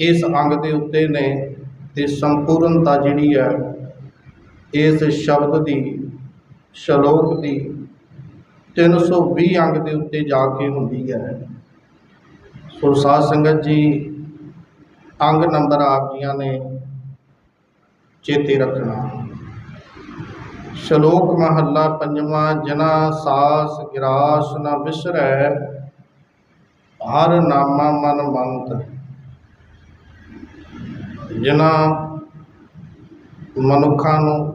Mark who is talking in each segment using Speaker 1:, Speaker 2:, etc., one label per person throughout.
Speaker 1: ਇਸ ਅੰਗ ਦੇ ਉੱਤੇ ਨੇ ਤੇ ਸੰਪੂਰਨਤਾ ਜਿਹੜੀ ਹੈ, ਇਸ ਸ਼ਬਦ ਦੀ, ਸ਼ਲੋਕ ਦੀ 320 ਅੰਗ ਦੇ ਉੱਤੇ ਜਾ ਕੇ ਹੁੰਦੀ ਹੈ। ਸੋ ਸਾਧ ਸੰਗਤ ਜੀ ਅੰਗ ਨੰਬਰ ਆਪ ਜੀਆਂ ਨੇ ਚੇਤੇ ਰੱਖਣਾ। ਸ਼ਲੋਕ ਮਹੱਲਾ ਪੰਜਵਾਂ, ਜਨਾ ਸਾਸ ਗਿਰਾਸ ਨ ਵਿਸਰੈ ਹਰ ਨਾਮਾ ਮਨ ਮੰਤ। ਜਿਨ੍ਹਾਂ ਮਨੁੱਖਾਂ ਨੂੰ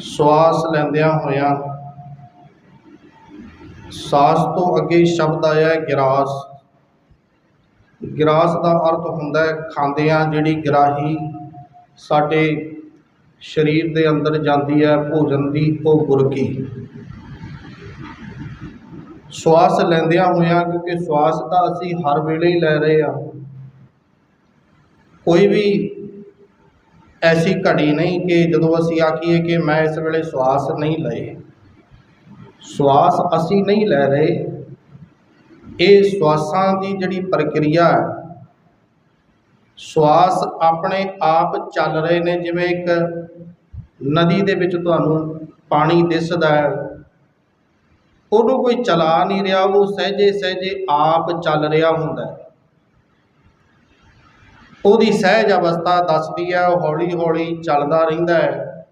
Speaker 1: ਸਵਾਸ ਲੈਂਦਿਆਂ ਹੋਇਆਂ ਸਾਸ ਤੋਂ ਅੱਗੇ ਸ਼ਬਦ ਆਇਆ ਹੈ ਗਿਰਾਸ। ਗਿਰਾਸ ਦਾ ਅਰਥ ਹੁੰਦਾ ਹੈ ਖਾਂਦਿਆਂ ਜਿਹੜੀ ਗਰਾਹੀ ਸਾਡੇ ਸਰੀਰ ਦੇ ਅੰਦਰ ਜਾਂਦੀ ਹੈ, ਭੋਜਨ ਦੀ, ਉਹ ਗੁਰਕੀ ਸਵਾਸ ਲੈਂਦਿਆਂ ਹੋਇਆਂ ਕਿਉਂਕਿ ਸਵਾਸ ਤਾਂ ਅਸੀਂ ਹਰ ਵੇਲੇ ਹੀ ਲੈ ਰਹੇ ਆ ਕੋਈ ਵੀ ਐਸੀ ਘੜੀ ਨਹੀਂ ਕਿ ਜਦੋਂ ਅਸੀਂ ਆਖੀਏ ਕਿ ਮੈਂ ਇਸ ਵੇਲੇ ਸਵਾਸ ਨਹੀਂ ਲਏ, ਸਵਾਸ ਅਸੀਂ ਨਹੀਂ ਲੈ ਰਹੇ, ਇਹ ਸਵਾਸਾਂ ਦੀ ਜਿਹੜੀ ਪ੍ਰਕਿਰਿਆ ਹੈ, ਸਵਾਸ ਆਪਣੇ ਆਪ ਚੱਲ ਰਹੇ ਨੇ, ਜਿਵੇਂ ਇੱਕ ਨਦੀ ਦੇ ਵਿੱਚ ਤੁਹਾਨੂੰ ਪਾਣੀ ਦਿਸਦਾ ਹੈ, ਉਹਨੂੰ ਕੋਈ ਚਲਾ ਨਹੀਂ ਰਿਹਾ, ਉਹ ਸਹਿਜੇ ਸਹਿਜੇ ਆਪ ਚੱਲ ਰਿਹਾ ਹੁੰਦਾ ਹੈ। ਉਹਦੀ ਸਹਿਜ ਅਵਸਥਾ ਦੱਸਦੀ ਹੈ, ਉਹ ਹੌਲੀ ਹੌਲੀ ਚੱਲਦਾ ਰਹਿੰਦਾ ਹੈ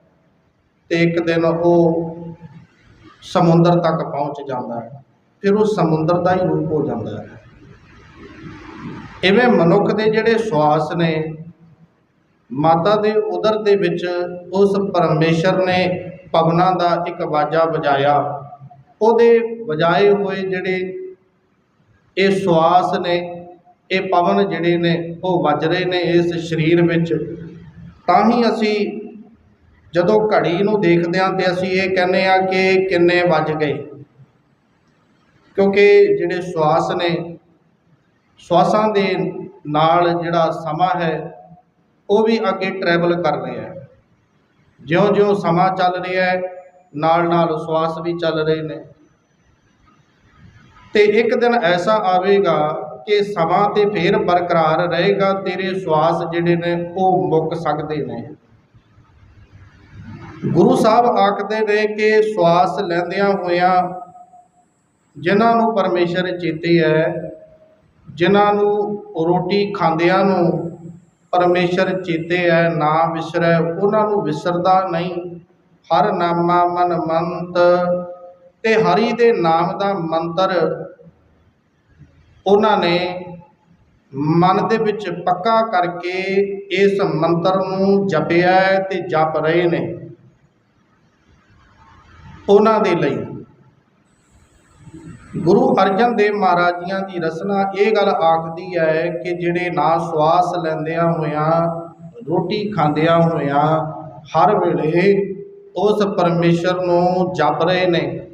Speaker 1: ਤੇ ਇੱਕ ਦਿਨ ਉਹ ਸਮੁੰਦਰ ਤੱਕ ਪਹੁੰਚ ਜਾਂਦਾ ਹੈ। ਫਿਰ ਉਹ ਸਮੁੰਦਰ ਦਾ ਹੀ ਰੂਪ ਹੋ ਜਾਂਦਾ ਹੈ। ਇਵੇਂ ਮਨੁੱਖ ਦੇ ਜਿਹੜੇ ਸਵਾਸ ਨੇ, ਮਾਤਾ ਦੇ ਉਦਰ ਦੇ ਵਿੱਚ ਉਸ ਪਰਮੇਸ਼ਰ ਨੇ ਪਵਨਾਂ ਦਾ ਇੱਕ ਵਾਜਾ ਵਜਾਇਆ। ਉਹਦੇ ਵਜਾਏ ਹੋਏ ਜਿਹੜੇ ਇਹ ਸਵਾਸ ਨੇ ਇਹ ਪਵਨ ਜਿਹੜੇ ਨੇ, ਉਹ ਵੱਜ ਰਹੇ ਨੇ ਇਸ ਸਰੀਰ ਵਿੱਚ। ਤਾਂ ਹੀ ਅਸੀਂ ਜਦੋਂ ਘੜੀ ਨੂੰ ਦੇਖਦੇ ਹਾਂ ਤੇ ਅਸੀਂ ਇਹ ਕਹਿੰਦੇ ਆ ਕਿ ਕਿੰਨੇ ਵੱਜ ਗਏ। ਕਿਉਂਕਿ ਜਿਹੜੇ ਸਵਾਸ ਨੇ, ਸਵਾਸਾਂ ਦੇ ਨਾਲ ਜਿਹੜਾ ਸਮਾਂ ਹੈ, ਉਹ ਵੀ ਅੱਗੇ ਟਰੈਵਲ ਕਰ ਰਿਹਾ ਹੈ। ਜਿਉਂ-ਜਿਉਂ ਸਮਾਂ ਚੱਲ ਰਿਹਾ ਹੈ ਨਾਲ ਨਾਲ ਸਵਾਸ ਵੀ ਚੱਲ ਰਹੇ ਨੇ। ਤੇ ਇੱਕ ਦਿਨ ਐਸਾ ਆਵੇਗਾ ਕਿ ਸਮਾਂ ਤੇ ਫੇਰ ਬਰਕਰਾਰ ਰਹੇਗਾ, ਤੇਰੇ ਸਵਾਸ ਜਿਹੜੇ ਨੇ ਉਹ ਮੁੱਕ ਸਕਦੇ ਨੇ। ਗੁਰੂ ਸਾਹਿਬ ਆਖਦੇ ਨੇ ਕਿ ਸਵਾਸ ਲੈਂਦਿਆਂ ਹੋਇਆਂ ਜਿਨ੍ਹਾਂ ਨੂੰ ਪਰਮੇਸ਼ਰ ਚੇਤੇ ਹੈ, ਜਿਨ੍ਹਾਂ ਨੂੰ ਰੋਟੀ ਖਾਂਦਿਆਂ ਨੂੰ ਪਰਮੇਸ਼ਰ ਚੇਤੇ ਹੈ, ਨਾ ਵਿਸਰੈ, ਉਹਨਾਂ ਨੂੰ ਵਿਸਰਦਾ ਨਹੀਂ। ਹਰ ਨਾਮਾ ਮਨ ਮੰਤ ਤੇ ਹਰੀ ਦੇ ਨਾਮ ਦਾ ਮੰਤਰ ਉਹਨਾਂ ਨੇ ਮਨ ਦੇ ਵਿੱਚ ਪੱਕਾ ਕਰਕੇ ਇਸ ਮੰਤਰ ਨੂੰ ਜਪਿਆ ਹੈ ਤੇ ਜਪ ਰਹੇ ਨੇ। ਉਹਨਾਂ ਦੇ ਲਈ ਗੁਰੂ ਅਰਜਨ ਦੇਵ ਮਹਾਰਾਜ ਜੀਆਂ ਦੀ ਰਚਨਾ ਇਹ ਗੱਲ ਆਖਦੀ ਹੈ ਕਿ ਜਿਹੜੇ ਨਾ ਸਵਾਸ ਲੈਂਦਿਆਂ ਹੋਇਆਂ, ਰੋਟੀ ਖਾਂਦਿਆਂ ਹੋਇਆਂ, ਹਰ ਵੇਲੇ ਉਸ ਪਰਮੇਸ਼ਰ ਨੂੰ ਜਪ ਰਹੇ ਨੇ।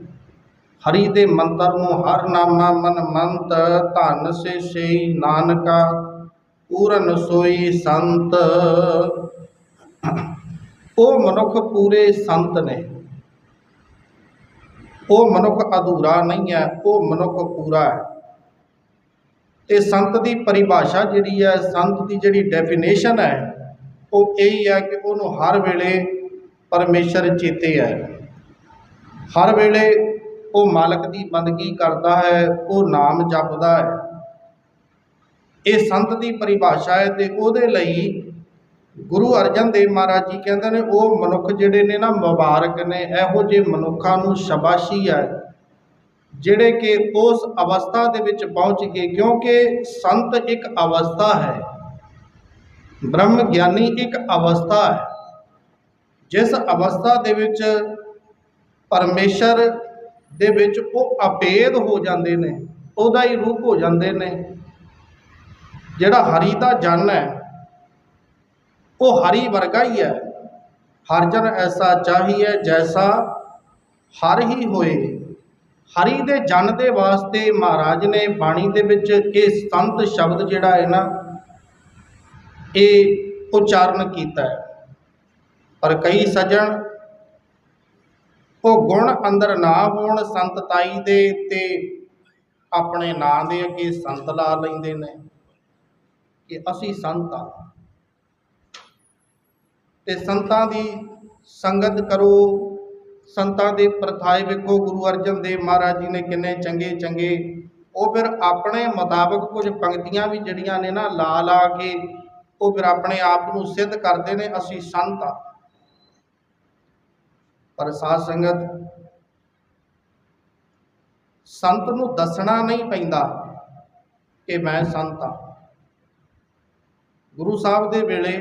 Speaker 1: ਹਰੀ ਦੇ ਮੰਤਰ ਨੂੰ ਹਰ ਨਾਮਾ ਮਨ ਮੰਤ, ਧਨ ਸੇ ਸਈ ਨਾਨਕਾ, ਪੂਰਨ ਸੋਈ ਸੰਤ। ਉਹ ਮਨੁੱਖ ਪੂਰੇ ਸੰਤ ਨੇ। ਉਹ ਮਨੁੱਖ ਅਧੂਰਾ ਨਹੀਂ ਹੈ, ਉਹ ਮਨੁੱਖ ਪੂਰਾ ਹੈ। ਤੇ ਸੰਤ ਦੀ ਪਰਿਭਾਸ਼ਾ ਜਿਹੜੀ ਹੈ, ਸੰਤ ਦੀ ਜਿਹੜੀ ਡੈਫੀਨੇਸ਼ਨ ਹੈ, ਉਹ ਇਹੀ ਹੈ ਕਿ ਉਹਨੂੰ ਹਰ ਵੇਲੇ ਪਰਮੇਸ਼ਰ ਚੇਤੇ ਹੈ। ਹਰ ਵੇਲੇ ਉਹ ਮਾਲਕ ਦੀ ਬੰਦਗੀ ਕਰਦਾ ਹੈ, ਉਹ ਨਾਮ ਜਪਦਾ ਹੈ। ਇਹ ਸੰਤ ਦੀ ਪਰਿਭਾਸ਼ਾ ਹੈ ਤੇ ਉਹਦੇ ਲਈ ਗੁਰੂ ਅਰਜਨ ਦੇਵ ਮਹਾਰਾਜ ਜੀ ਕਹਿੰਦੇ ਨੇ, ਉਹ ਮਨੁੱਖ ਜਿਹੜੇ ਨੇ ਨਾ ਮੁਬਾਰਕ ਨੇ, ਇਹੋ ਜਿਹੇ ਮਨੁੱਖਾਂ ਨੂੰ ਸ਼ਾਬਾਸ਼ੀ ਹੈ, ਜਿਹੜੇ ਕਿ ਉਸ ਅਵਸਥਾ ਦੇ ਵਿੱਚ ਪਹੁੰਚ ਗਏ, ਕਿਉਂਕਿ ਸੰਤ ਇੱਕ ਅਵਸਥਾ ਹੈ, ਬ੍ਰਹਮ ਗਿਆਨੀ ਇੱਕ ਅਵਸਥਾ ਹੈ। ਜਿਸ ਅਵਸਥਾ ਦੇ ਵਿੱਚ ਪਰਮੇਸ਼ਰ ਦੇ ਵਿੱਚ ਉਹ ਅਭੇਦ ਹੋ ਜਾਂਦੇ ਨੇ, ਉਹਦਾ ਹੀ ਰੂਪ ਹੋ ਜਾਂਦੇ ਨੇ। ਜਿਹੜਾ ਹਰੀ ਦਾ ਜਨ ਹੈ, ਉਹ ਹਰੀ ਵਰਗਾ ਹੀ ਹੈ। ਹਰ ਜਨ ਐਸਾ ਚਾਹੀਏ ਜੈਸਾ ਹਰ ਹੀ ਹੋਏ। ਹਰੀ ਦੇ ਜਨ ਦੇ ਵਾਸਤੇ ਮਹਾਰਾਜ ਨੇ ਬਾਣੀ ਦੇ ਵਿੱਚ ਇਹ ਸੰਤ ਸ਼ਬਦ ਜਿਹੜਾ ਹੈ ਨਾ, ਇਹ ਉਚਾਰਨ ਕੀਤਾ ਹੈ। ਪਰ ਕਈ ਸੱਜਣ ਉਹ ਗੁਣ ਅੰਦਰ ਨਾ ਹੋਣ ਸੰਤ ਤਾਈ ਦੇ ਤੇ ਆਪਣੇ ਨਾਂ ਦੇ ਅੱਗੇ ਸੰਤ ਲਾ ਲੈਂਦੇ ਨੇ ਕਿ ਅਸੀਂ ਸੰਤ ਹਾਂ ਤੇ ਸੰਤਾਂ ਦੀ ਸੰਗਤ ਕਰੋ, ਸੰਤਾਂ ਦੇ ਪ੍ਰਥਾਏ ਵੇਖੋ, ਗੁਰੂ ਅਰਜਨ ਦੇਵ ਮਹਾਰਾਜ ਜੀ ਨੇ ਕਿੰਨੇ ਚੰਗੇ ਚੰਗੇ, ਉਹ ਫਿਰ ਆਪਣੇ ਮੁਤਾਬਕ ਕੁਝ ਪੰਕਤੀਆਂ ਵੀ ਜਿਹੜੀਆਂ ਨੇ ਨਾ ਲਾ ਲਾ ਕੇ, ਉਹ ਫਿਰ ਆਪਣੇ ਆਪ ਨੂੰ ਸਿੱਧ ਕਰਦੇ ਨੇ, ਅਸੀਂ ਸੰਤ ਹਾਂ ਪਰ ਸਾਧ ਸੰਗਤ, ਸੰਤ ਨੂੰ ਦੱਸਣਾ ਨਹੀਂ ਪੈਂਦਾ ਕਿ ਮੈਂ ਸੰਤ ਹਾਂ। ਗੁਰੂ ਸਾਹਿਬ ਦੇ ਵੇਲੇ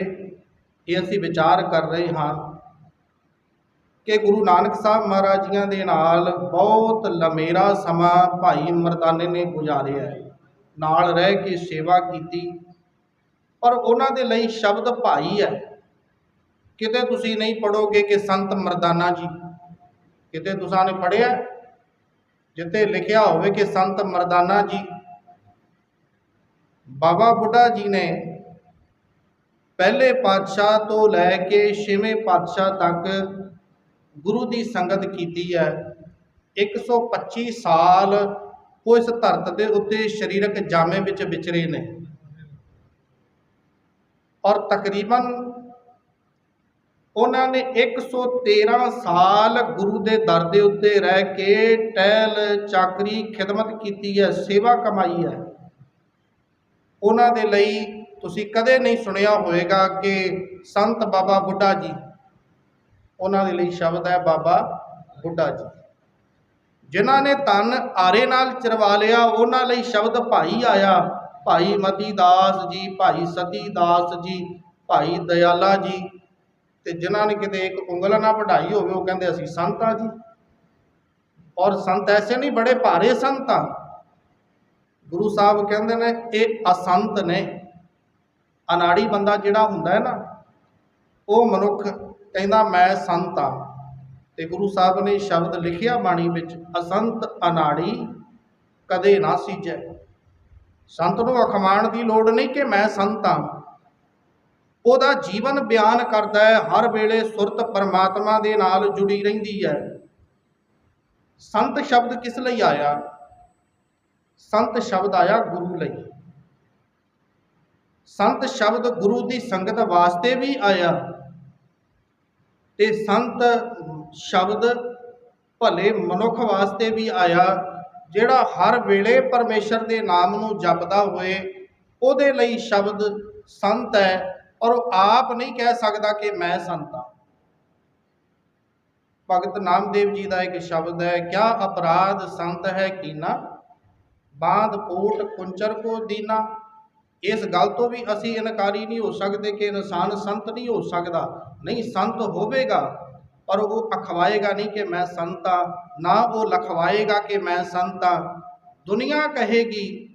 Speaker 1: ਇਹ ਅਸੀਂ ਵਿਚਾਰ ਕਰ ਰਹੇ ਹਾਂ ਕਿ ਗੁਰੂ ਨਾਨਕ ਸਾਹਿਬ ਮਹਾਰਾਜ ਜੀਆਂ ਦੇ ਨਾਲ ਬਹੁਤ ਲਮੇਰਾ ਸਮਾਂ ਭਾਈ ਮਰਦਾਨੇ ਨੇ ਗੁਜ਼ਾਰਿਆ ਹੈ। ਨਾਲ ਰਹਿ ਕੇ ਸੇਵਾ ਕੀਤੀ, ਪਰ ਉਹਨਾਂ ਦੇ ਲਈ ਸ਼ਬਦ ਭਾਈ ਹੈ। ਕਿਤੇ ਤੁਸੀਂ ਨਹੀਂ ਪੜੋਗੇ ਕਿ ਸੰਤ ਮਰਦਾਨਾ ਜੀ? ਕਿਤੇ ਤੁਸੀਂ ਨੇ ਪੜਿਆ ਜਿੱਥੇ ਲਿਖਿਆ ਹੋਵੇ ਕਿ ਸੰਤ ਮਰਦਾਨਾ ਜੀ। ਬਾਬਾ ਬੁੱਢਾ ਜੀ ਨੇ ਪਹਿਲੇ ਪਾਤਸ਼ਾਹ ਤੋਂ ਲੈ ਕੇ ਛੇਵੇਂ ਪਾਤਸ਼ਾਹ ਤੱਕ ਗੁਰੂ ਦੀ ਸੰਗਤ ਕੀਤੀ ਹੈ। 125 ਸਾਲ ਉਹ ਇਸ ਧਰਤ ਦੇ ਉੱਤੇ ਸਰੀਰਕ ਜਾਮੇ ਵਿੱਚ ਵਿਚਰੇ ਨੇ। ਔਰ ਤਕਰੀਬਨ ਉਹਨਾਂ ਨੇ 113 ਸਾਲ ਗੁਰੂ ਦੇ ਦਰ ਦੇ ਉੱਤੇ ਰਹਿ ਕੇ ਟਹਿਲ, ਚਾਕਰੀ ਖਿਦਮਤ ਕੀਤੀ ਹੈ, ਸੇਵਾ ਕਮਾਈ ਹੈ। ਉਹਨਾਂ ਦੇ ਲਈ ਤੁਸੀਂ ਕਦੇ ਨਹੀਂ ਸੁਣਿਆ ਹੋਵੇਗਾ ਕਿ ਸੰਤ ਬਾਬਾ ਬੁੱਢਾ ਜੀ, ਉਹਨਾਂ ਦੇ ਲਈ ਸ਼ਬਦ ਹੈ ਬਾਬਾ ਬੁੱਢਾ ਜੀ। ਜਿਨ੍ਹਾਂ ਨੇ ਤਨ ਆਰੇ ਨਾਲ ਚਰਵਾ ਲਿਆ, ਉਹਨਾਂ ਲਈ ਸ਼ਬਦ ਭਾਈ ਆਇਆ, ਭਾਈ ਮਤੀ ਦਾਸ ਜੀ, ਭਾਈ ਸਤੀ ਦਾਸ ਜੀ, ਭਾਈ ਦਇਆਲਾ ਜੀ। ਤੇ ਜਿਨ੍ਹਾਂ ਨੇ ਕਿਤੇ ਇੱਕ ਉਂਗਲ ਨਾ ਵਢਾਈ ਹੋਵੇ, ਉਹ ਕਹਿੰਦੇ ਅਸੀਂ ਸੰਤ ਆ ਜੀ। ਔਰ ਸੰਤ ਐਸੇ ਨਹੀਂ, ਬੜੇ ਭਾਰੇ ਸੰਤ ਆ। ਗੁਰੂ ਸਾਹਿਬ ਕਹਿੰਦੇ ਨੇ, ਇਹ ਅਸੰਤ ਨੇ। ਅਨਾੜੀ ਬੰਦਾ ਜਿਹੜਾ ਹੁੰਦਾ ਹੈ ਨਾ, ਉਹ ਮਨੁੱਖ ਕਹਿੰਦਾ, ਮੈਂ ਸੰਤ ਆ। ਤੇ ਗੁਰੂ ਸਾਹਿਬ ਨੇ ਸ਼ਬਦ ਲਿਖਿਆ ਬਾਣੀ ਵਿੱਚ, ਅਸੰਤ ਅਨਾੜੀ ਕਦੇ ਨਾ ਸੀਜੈ। ਸੰਤ ਨੂੰ ਅਖਮਾਣ ਦੀ ਲੋੜ ਨਹੀਂ ਕਿ ਮੈਂ ਸੰਤ ਆ। ਉਹਦਾ ਜੀਵਨ ਬਿਆਨ ਕਰਦਾ ਹੈ, ਹਰ ਵੇਲੇ ਸੁਰਤ ਪਰਮਾਤਮਾ ਦੇ ਨਾਲ ਜੁੜੀ ਰਹਿੰਦੀ ਹੈ। ਸੰਤ ਸ਼ਬਦ ਕਿਸ ਲਈ ਆਇਆ? ਸੰਤ ਸ਼ਬਦ ਆਇਆ ਗੁਰੂ ਲਈ। ਸੰਤ ਸ਼ਬਦ ਗੁਰੂ ਦੀ ਸੰਗਤ ਵਾਸਤੇ ਵੀ ਆਇਆ। ਤੇ ਸੰਤ ਸ਼ਬਦ ਭਲੇ ਮਨੁੱਖ ਵਾਸਤੇ ਵੀ ਆਇਆ, ਜਿਹੜਾ ਹਰ ਵੇਲੇ ਪਰਮੇਸ਼ਰ ਦੇ ਨਾਮ ਨੂੰ ਜਪਦਾ ਹੋਏ, ਉਹਦੇ ਲਈ ਸ਼ਬਦ ਸੰਤ ਹੈ। ਔਰ ਉਹ ਆਪ ਨਹੀਂ ਕਹਿ ਸਕਦਾ ਕਿ ਮੈਂ ਸੰਤ ਹਾਂ। ਭਗਤ ਨਾਮਦੇਵ ਜੀ ਦਾ ਇੱਕ ਸ਼ਬਦ ਹੈ, ਕਿਆ ਅਪਰਾਧ ਸੰਤ ਹੈ ਕੀਨਾ? ਬਾਂਧ ਪੋਟ ਕੁੰਚਰ ਕੋ ਦੀਨਾ? ਇਸ ਗੱਲ ਤੋਂ ਵੀ ਅਸੀਂ ਇਨਕਾਰੀ ਨਹੀਂ ਹੋ ਸਕਦੇ ਕਿ ਇਨਸਾਨ ਸੰਤ ਨਹੀਂ ਹੋ ਸਕਦਾ। ਨਹੀਂ, ਸੰਤ ਹੋਵੇਗਾ, ਪਰ ਉਹ ਅਖਵਾਏਗਾ ਨਹੀਂ ਕਿ ਮੈਂ ਸੰਤ ਹਾਂ, ਨਾ ਉਹ ਲਖਵਾਏਗਾ ਕਿ ਮੈਂ ਸੰਤ ਹਾਂ। ਦੁਨੀਆ ਕਹੇਗੀ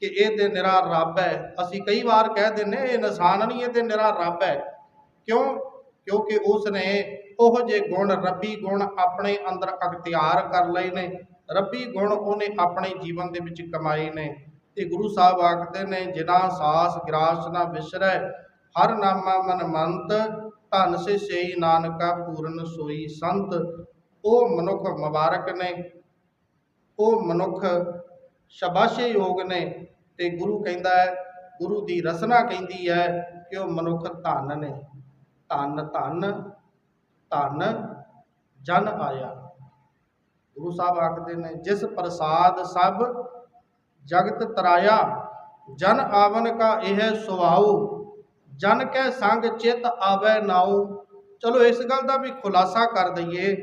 Speaker 1: ਕਿ ਇਹ ਤੇ ਨਿਰਾ ਰੱਬ ਹੈ। ਅਸੀਂ ਕਈ ਵਾਰ ਕਹਿ ਦਿੰਨੇ ਇਹ ਇਨਸਾਨ ਨਹੀਂ, ਇਹ ਤੇ ਨਿਰਾ ਰੱਬ ਹੈ। ਕਿਉਂ? ਕਿਉਂਕਿ ਉਸ ਨੇ ਉਹ ਜੇ ਗੁਣ, ਰੱਬੀ ਗੁਣ ਆਪਣੇ ਅੰਦਰ ਅਖਤਿਆਰ ਕਰ ਲਏ ਨੇ। ਰੱਬੀ ਗੁਣ ਉਹਨੇ ਆਪਣੇ ਜੀਵਨ ਦੇ ਵਿੱਚ ਕਮਾਏ ਨੇ। ਤੇ ਗੁਰੂ ਸਾਹਿਬ ਆਖਦੇ ਨੇ ਜਿਨਾ ਸਾਸ ਗ੍ਰਾਸ ਨਾ ਵਿਸਰੈ ਹਰ ਨਾਮਾ ਮਨ ਮੰਤ ਧਨ ਸੇ ਸੇਈ ਨਾਨਕਾ ਪੂਰਨ ਸੋਈ ਸੰਤ। ਉਹ ਮਨੁੱਖ ਮੁਬਾਰਕ ਨੇ। ਉਹ ਮਨੁੱਖ ਸ਼ਬਾਸ਼ੇ ਯੋਗ ਨੇ ਤੇ ਗੁਰੂ ਕਹਿੰਦਾ ਹੈ, ਗੁਰੂ ਦੀ ਰਸਨਾ ਕਹਿੰਦੀ ਹੈ ਕਿ ਉਹ ਮਨੁੱਖ ਧਨ ਨੇ। ਧਨ ਧਨ ਧਨ, ਜਨ ਆਇਆ। ਗੁਰੂ ਸਾਹਿਬ ਆਖਦੇ ਨੇ, ਜਿਸ ਪ੍ਰਸਾਦ ਸਭ ਜਗਤ ਤਰਾਇਆ, ਜਨ ਆਵਨ ਕਾ ਇਹ ਸੁਭਾਉ ਜਨ ਕੈ ਸੰਗ ਚਿਤ ਆਵੈ ਨਾਉ। ਚਲੋ ਇਸ ਗੱਲ ਦਾ ਵੀ ਖੁਲਾਸਾ ਕਰ ਦਈਏ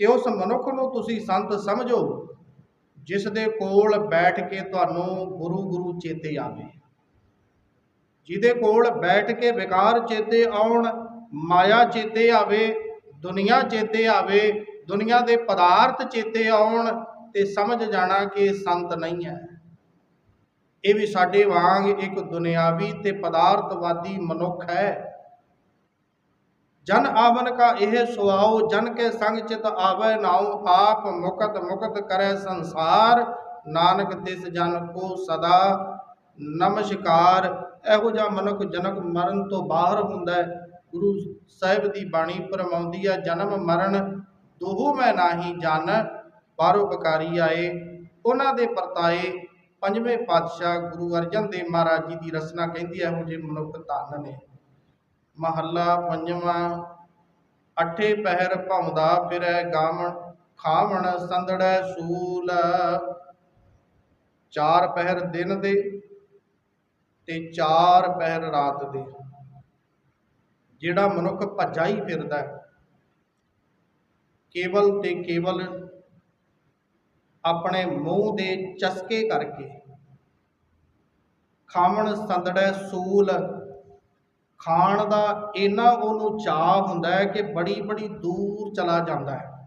Speaker 1: ਕਿ ਉਸ ਮਨੁੱਖ ਨੂੰ ਤੁਸੀਂ ਸੰਤ ਸਮਝੋ। ਜਿਸ ਦੇ ਕੋਲ ਬੈਠ ਕੇ ਤੁਹਾਨੂੰ ਗੁਰੂ ਗੁਰੂ ਚੇਤੇ ਆਵੇ। ਜਿਹਦੇ ਕੋਲ ਬੈਠ ਕੇ ਵਿਕਾਰ ਚੇਤੇ ਆਉਣ, ਮਾਇਆ ਚੇਤੇ ਆਵੇ, ਦੁਨੀਆ ਚੇਤੇ ਆਵੇ, ਦੁਨੀਆ ਦੇ ਪਦਾਰਥ ਚੇਤੇ ਆਉਣ ਤੇ ਸਮਝ ਜਾਣਾ ਕਿ ਸੰਤ ਨਹੀਂ ਹੈ। ਇਹ ਵੀ ਸਾਡੇ ਵਾਂਗ ਇੱਕ ਦੁਨਿਆਵੀ ਤੇ ਪਦਾਰਥਵਾਦੀ ਮਨੁੱਖ ਹੈ। ਜਨ ਆਵਨ ਕਾ ਇਹ ਸੁਆਉ, ਜਨ ਕੇ ਸੰਗ ਚਿਤ ਆਵੇ ਨਾਉ, ਆਪ ਮੁਕਤ ਮੁਕਤ ਕਰੈ ਸੰਸਾਰ। ਨਾਨਕ ਤਿਸ ਜਨ ਕੋ ਸਦਾ ਨਮਸਕਾਰ। ਇਹੋ ਜਿਹਾ ਮਨੁੱਖ ਜਨਕ ਮਰਨ ਤੋਂ ਬਾਹਰ ਹੁੰਦਾ ਹੈ। ਗੁਰੂ ਸਾਹਿਬ ਦੀ ਬਾਣੀ ਪਰਮਾਉਂਦੀ ਹੈ, ਜਨਮ ਮਰਨ ਦੋਹੋ ਮੈਂ ਨਾਹੀ ਜਨ ਬਾਰੋ ਬਕਾਰੀ ਆਏ। ਉਹਨਾਂ ਦੇ ਪਰਤਾਏ ਪੰਜਵੇਂ ਪਾਤਸ਼ਾਹ ਗੁਰੂ ਅਰਜਨ ਦੇਵ ਮਹਾਰਾਜ ਜੀ ਦੀ ਰਚਨਾ ਕਹਿੰਦੀ ਹੈ, ਇਹੋ ਜਿਹੇ ਮਨੁੱਖ ਧੰਨ ਨੇ। ਮਹੱਲਾ ਪੰਜਵਾਂ ਅਠੇ ਪਹਿਰ ਭੌਂਦਾ ਫਿਰੈ ਗਾਵਣ ਖਾਵਣ ਸੰਦੜੈ ਸੂਲ। ਚਾਰ ਪਹਿਰ ਦਿਨ ਦੇ ਤੇ ਚਾਰ ਪਹਿਰ ਰਾਤ ਦੇ। ਜਿਹੜਾ ਮਨੁੱਖ ਭੱਜਾ ਹੀ ਫਿਰਦਾ ਹੈ, ਕੇਵਲ ਤੇ ਕੇਵਲ ਆਪਣੇ ਮੂੰਹ ਦੇ ਚਸਕੇ ਕਰਕੇ ਖਾਵਣ ਸੰਦੜੈ ਸੂਲ। ਖਾਣ ਦਾ ਇੰਨਾ ਉਹਨੂੰ ਚਾਹ ਹੁੰਦਾ ਹੈ ਕਿ ਬੜੀ ਬੜੀ ਦੂਰ ਚਲਾ ਜਾਂਦਾ ਹੈ।